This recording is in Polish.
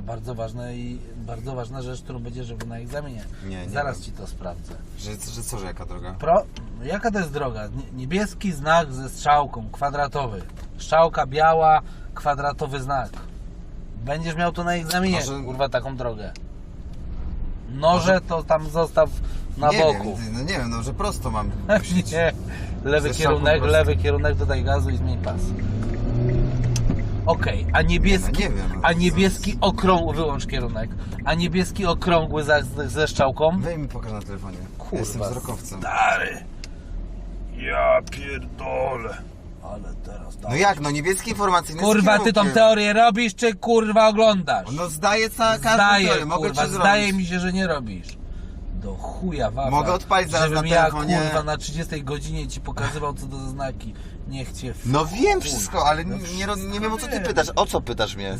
bardzo ważne i bardzo ważna rzecz, którą będziesz robił na egzaminie. Nie, nie Zaraz wiem. ci to sprawdzę. Że, że co, że jaka droga? Pro... Jaka to jest droga? Nie- Niebieski znak ze strzałką, kwadratowy. Strzałka biała, kwadratowy znak. Będziesz miał to na egzaminie, Może- kurwa, taką drogę. Noże to tam zostaw na nie boku. wiem, no nie wiem, no że prosto mam. nie. Lewy Ze strzałką kierunek, prosto. lewy kierunek, dodaj gazu i zmień pas. Okej, a niebieski, Nie, no wiem, no a niebieski okrągły, wyłącz kierunek, a niebieski okrągły za, ze strzałką? Weź mi pokaż na telefonie. Jestem wzrokowcem. Stary. Ja pierdolę. Ale teraz. No jak, no niebieskie informacyjne z Kurwa, ty tą kierunkiem. teorię robisz, czy kurwa oglądasz? No zdaję ca- każdą Zdaje, teorię, mogę kurwa, ci zdaje mi się, że nie robisz. Do chuja wawa. Mogę odpalić zaraz żebym na ja, telefonie. kurwa, na 30 godzinie ci pokazywał, co to za znaki. Niech cię... w No wiem chuj. wszystko, ale No nie, nie, ro- nie wiem o co ty pytasz. O co pytasz mnie?